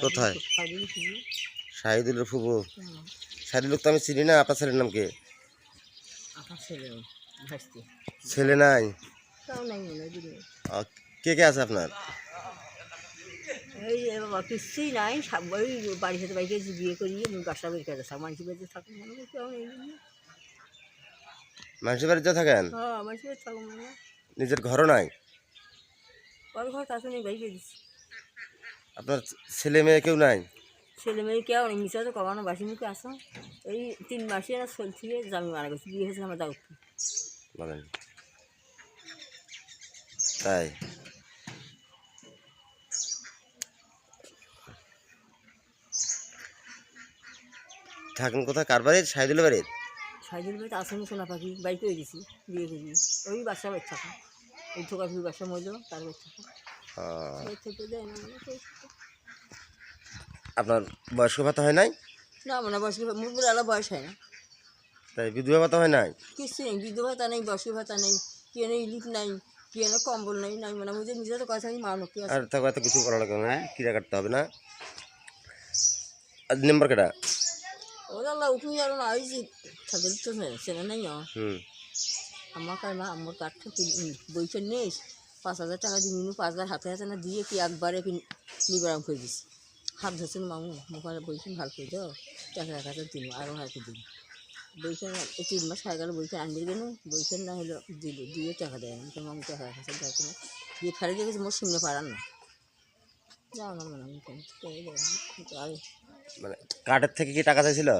কোথায়? শাহিদুলের ফুবু শাহিদুল তো আমি চিনি না আপনার ছেলের নাম কি? ছেলে নাই? মনে হয় কে কে আছে আপনার? এই এ কিছুই নাই ওই বাড়ি সাথে বিয়ে করি আমি বাসা বের করে থাক মানুষের বাড়িতে থাকুন? মনে হয় কেউ নেই মানুষের বাড়িতে থাকেন হ্যাঁ মানুষের বাড়িতে থাকুন মনে। হয় নিজের ঘরও নাই? ওর ঘর নেই বাইকে দিচ্ছি আপনার ছেলে মেয়ে কেউ নাই? ছেলে মেয়ে কেউ নেই মিশা তো কমানো বাসি মুখে আসো। এই তিন মাসে না চলছি জামি মারা গেছে বিয়ে হয়েছে আমার দাও বলেন। তাই? থাকেন কোথায়? কার বাড়ির? শাহিদুলের বাড়ির? সাইজের বাড়িতে আসেনি সোনা পাখি বাইকে হয়ে গেছি বিয়ে হয়ে করি ওই বাচ্চা বাচ্চা। থাকা ওই ঠোকা ফির বাচ্চা মরলো তার বাচ্চা থাকা আহ, ওই থেকে দেয় না মানে আপনার বয়স্ক ভাতা হয় নাই? না মানে বয়স্ক বলে আলাদা বয়স হয় না। তাই বিধবা ভাতা হয় নাই? কিছু নেই বৃদ্ধ ভাতা নেই বয়স্ক ভাতা নেই কি নেই ইলিপ নাই কি এনে কম্বল নেই নাই মানে মুঝে নিজে তো কথা মানুষ কি আর থাকো এত কিছু করা লাগবে না কিরা কাটতে হবে না। আর নাম্বার কেটা? ওরা উঠুন যাব না যে তাদের তো সেনা নেই হুম। আমার কার মা আমার কাঠটা বইটা নেই পাঁচ হাজার টাকা দিয়ে নিনু পাঁচ হাজার হাতে হাতে না দিয়ে কি একবারে কি নিবারাম করে দিছি হাত ধরছেন মামু মুখানে বইখান ভালো করে দাও টাকা এক হাজার দিন আরও হাতে দিন। বইখান এই তিন মাস হয়ে গেল বইখান আনবে কেন বইখান না হলো দিল দিয়ে টাকা দেয় না। তো মামু টাকা এক হাজার দেওয়া না দিয়ে ফেলে দিয়ে গেছে মোর সামনে পারান না। যাও না মানে আমি মানে কার্ডের থেকে কি টাকা চাইছিল?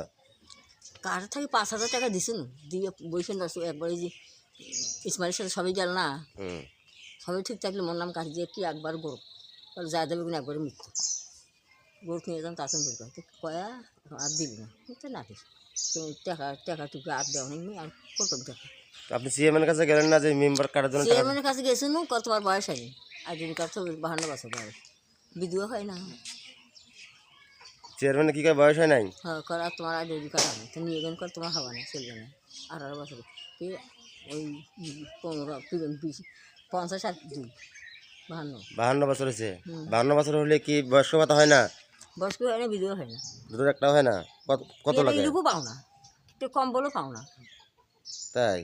কার থেকে পাঁচ হাজার টাকা দিছেন দিয়ে বইখান একবারে যে ইসমাইলের সাথে সবাই গেল না? হুম। সবাই ঠিক থাকলে মন নাম কাটি দিয়ে কি একবার গরু? তাহলে যা দেবে কিনা একবারে মৃত্যু। গরু কিনে যান তাসন তো কয়া আর দিবি না? তো না তুমি টাকা টাকা টুকু আর দেওয়া নেই আর করতাম টাকা? আপনি সিএমের কাছে গেলেন না যে মেম্বার কার্ডের জন্য চেয়ারম্যানের কাছে গেছেন কত তোমার বয়স হয়নি আর দিন কার তো বাহান্ন বছর বয়স। বিধুয়া হয় না। চেয়ারম্যানের কি করে বয়স হয় নাই? হ্যাঁ কর আর তোমার আইডি কার্ড হবে তো নিয়ে গেন কর তোমার হবে না চলবে না। আঠারো বছর। কি ওই পনেরো বিশ পঞ্চাশ আর দুই বাহান্ন। বাহান্ন বছর হয়েছে। বাহান্ন বছর হলে কি বয়স্ক ভাতা হয় না? বয়স্ক হয় না বিধুয়া হয় না। দুটোর একটা হয় না? কত কত লাগে? এইটুকু পাও না। একটু কম বলেও পাও না। তাই?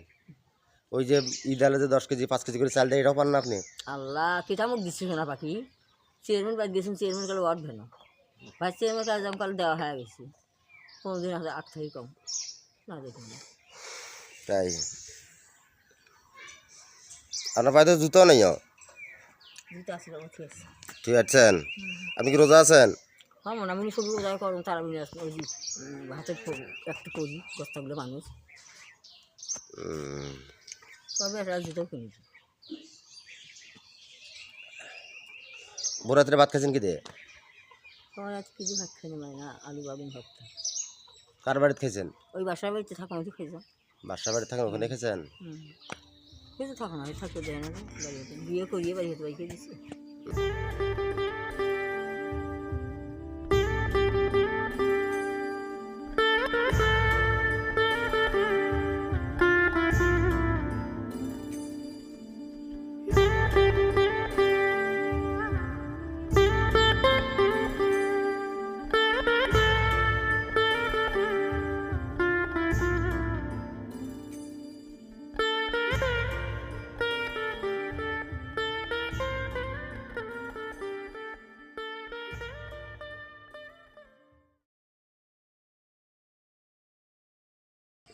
ওই যে ঈদ আলে যে দশ কেজি পাঁচ কেজি করে চাল দেয় এটাও পান না আপনি? আল্লাহ কেটা মুখ দিচ্ছি সোনা পাখি। চেয়ারম্যান বাদ দিয়েছেন চেয়ারম্যান কালে ওয়ার্ড ভেন। ভাই চেয়ারম্যান কাজ কাল দেওয়া হয়ে গেছে। পনেরো দিন আছে আট থেকে কম। না দেখুন তাই? আপনার পায়ে তো জুতো নেই ঠিক আছে। আছেন আপনি কি রোজা আছেন? হ্যাঁ মনে আমি সবজি রোজা করুন তারা আমি ওই যে, উম, হাতে করি, একটু করি বস্তাগুলো মানুষ উম, তবে একটা জুতো কিনেছি ভোর রাত্রে ভাত খাইছেন কি দিয়ে? কিছু ভাত খাইনি মানে না আলু কার বাড়িতে খেয়েছেন ওই বাসার বাড়িতে থাকা আমি তো খেয়েছো বাসা বাড়িতে থাকেন ওখানে খেয়েছেন কিন্তু থাকো না থাকতে দেয় না বাড়ি বিয়ে করিয়ে বাড়ি হতে বাইকে দিচ্ছে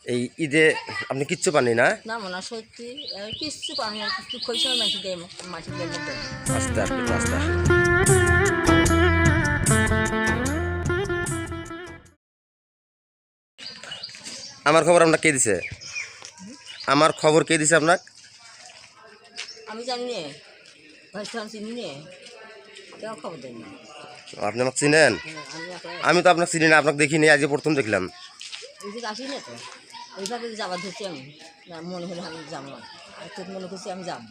এই ঈদে আপনি কিচ্ছু পাননি না? না মনে সত্যি কিচ্ছু পানি আর কিছু খৈছে মাছি দেয় মাছি দেয় আস্তে আস্তে আস্তে আস্তে। আমার খবর আপনার কে দিছে? আমার খবর কে দিছে আপনার আমি জানি নে। ভাই চিনি নে? খবর আপনি আমাকে চিনেন? হ্যাঁ, আমি তো আপনাকে চিনি না আপনাকে দেখিনি আজকে প্রথম দেখলাম। না এইভাবে যাবার ধরছি আমি। না মনে হলে আমি যাব আর তোর মনে করছি আমি যাব?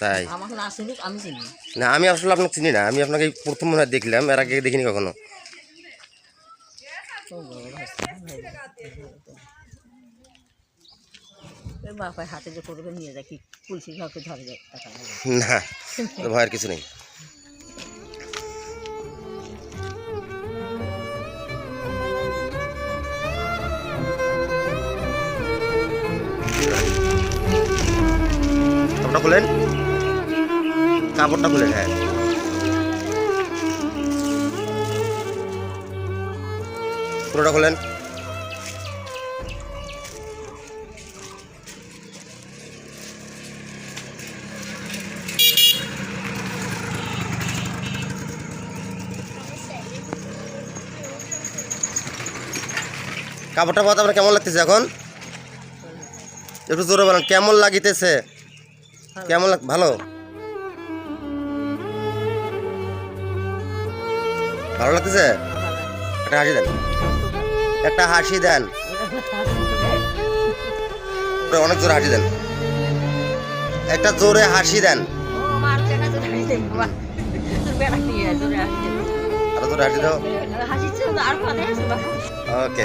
তাই। আমাকে না আসেনি আমি চিনি। না আমি আসলে আপনাকে চিনি না। আমি আপনাকে প্রথম মনে দেখলাম এর আগে দেখিনি কখনো। বাপায় হাতে যে করবে নিয়ে যায় কি পুলিশ ধরে যায় না ভয়ের কিছু নেই। কাপড়টা খুলেন? কাপড়টা হ্যাঁ। পুরোটা খুলেন। কাপড়টা আপনার কেমন লাগতেছে এখন? একটু জোরে বলেন কেমন লাগিতেছে? কেমন ভালো? ভালো লাগতেছে? একটা হাসি দেন। একটা হাসি দেন। অনেক জোরে হাসি দেন। একটা জোরে হাসি দেন। আরও জোরে হাসি দাও। ওকে।